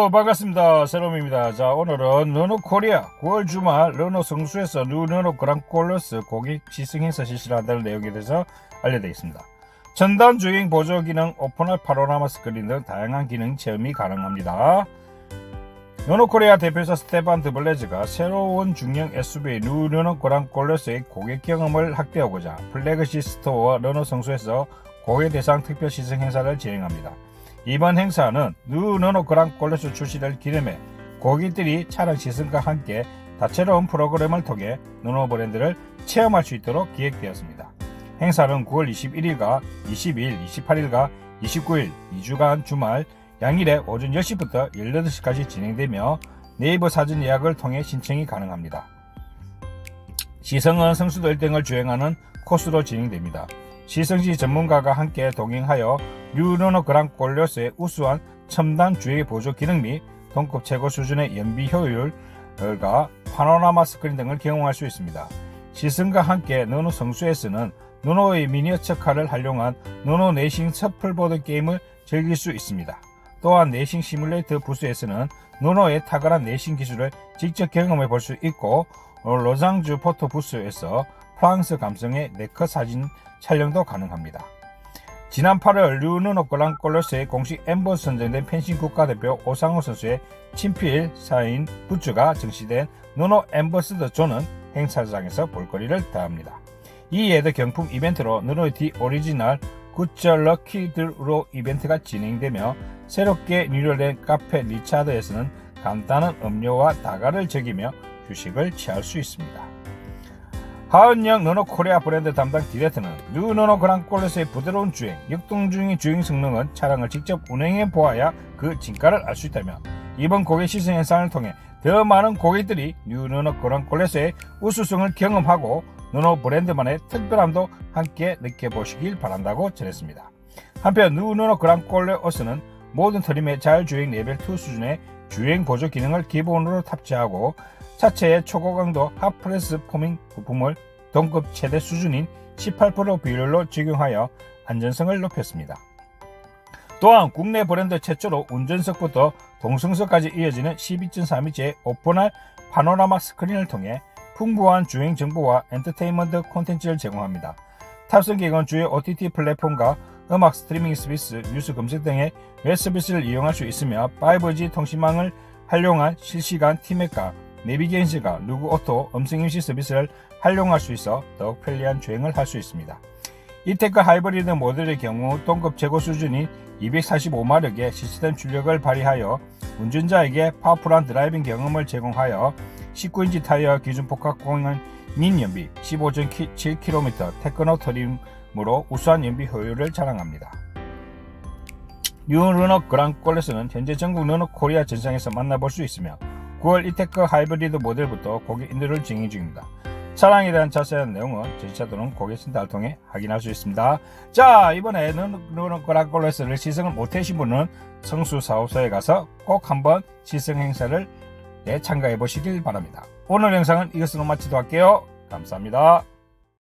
어, 반갑습니다. 세롬입니다. 자, 오늘은 르노 코리아 9월 주말 르노 성수에서 뉴 르노 그랑콜러스 고객 시승 행사 실시를 한다는 내용에 대해서 알려드리겠습니다. 전단 주행 보조 기능, 오픈할 파노라마 스크린 등 다양한 기능 체험이 가능합니다. 르노 코리아 대표이사 스테반 드블레즈가 새로운 중형 SUV 뉴 르노 그랑콜러스의 고객 경험을 확대하고자 플래그십 스토어와 르노 성수에서 고객 대상 특별 시승 행사를 진행합니다. 이번 행사는 누르노 그랑콜레스 출시를 기념해 고객들이 차량 시승과 함께 다채로운 프로그램을 통해 누노 브랜드를 체험할 수 있도록 기획되었습니다. 행사는 9월 21일과 20일, 28일과 29일 2주간 주말 양일에 오전 10시부터 18시까지 진행되며 네이버 사전 예약을 통해 신청이 가능합니다. 시승은 성수도 1등을 주행하는 코스로 진행됩니다. 시승시 전문가가 함께 동행하여 뉴르노 그랑콜레스의 우수한 첨단 주행 보조 기능 및 동급 최고 수준의 연비 효율과 파노라마 스크린 등을 경험할 수 있습니다. 시승과 함께 누노 성수에서는 누노의 미니어처 카를 활용한 누노 내싱 서플보드 게임을 즐길 수 있습니다. 또한 내싱 시뮬레이터 부스에서는 누노의 탁월한 내싱 기술을 직접 경험해 볼 수 있고 어, 로장주 포토 부스에서 프랑스 감성의 네컷 사진 촬영도 가능합니다. 지난 8월 류누노 그랑콜러스의 공식 엠버 선정된 펜싱 국가대표 오상호 선수의 친필 사인 굿즈가 정시된 누노 엠버스더 존은 행사장에서 볼거리를 더합니다. 이에도 경품 이벤트로 누노의 디 오리지널 굿즈 럭키드로 이벤트가 진행되며 새롭게 리뉴얼된 카페 리차드에서는 간단한 음료와 다가를 즐기며 휴식을 취할 수 있습니다. 하은영 너노 코리아 브랜드 담당 디렉터는 뉴 너노 그랑콜레스의 부드러운 주행, 역동중의 주행 성능은 차량을 직접 운행해 보아야 그 진가를 알 수 있다며 이번 고객 시승 행사를 통해 더 많은 고객들이 뉴 너노 그랑콜레스의 우수성을 경험하고 너노 브랜드만의 특별함도 함께 느껴보시길 바란다고 전했습니다. 한편 뉴 너노 그랑콜레스는 모든 트림의 자율주행 레벨 2 수준의 주행 보조 기능을 기본으로 탑재하고 차체의 초고강도 핫프레스 포밍 부품을 동급 최대 수준인 18% 비율로 적용하여 안전성을 높였습니다. 또한 국내 브랜드 최초로 운전석부터 동승석까지 이어지는 12.3인치의 오픈할 파노라마 스크린을 통해 풍부한 주행 정보와 엔터테인먼트 콘텐츠를 제공합니다. 탑승 기간 주요 OTT 플랫폼과 음악 스트리밍 서비스, 뉴스 검색 등의 웹 서비스를 이용할 수 있으며 5G 통신망을 활용한 실시간 티맵과 내비게이션과 루그 오토 음성 임시 서비스를 활용할 수 있어 더욱 편리한 주행을 할 수 있습니다. 이테크 하이브리드 모델의 경우 동급 최고 수준인 245마력의 시스템 출력을 발휘하여 운전자에게 파워풀한 드라이빙 경험을 제공하여 19인치 타이어 기준 복합 공연 민 연비 15.7km 테크노 트림으로 우수한 연비 효율을 자랑합니다. 뉴 르노 그랑콜레스는 현재 전국 르노 코리아 전상에서 만나볼 수 있으며 9월 이테크 하이브리드 모델부터 고객 인도를 진행 중입니다. 차량에 대한 자세한 내용은 저희차 또는 고객센터를 통해 확인할 수 있습니다. 자, 이번에 르노 그랑콜레스를 시승을 못하신 분은 성수 사업소에 가서 꼭 한번 시승 행사를 네, 참가해 보시길 바랍니다. 오늘 영상은 이것으로 마치도록 할게요. 감사합니다.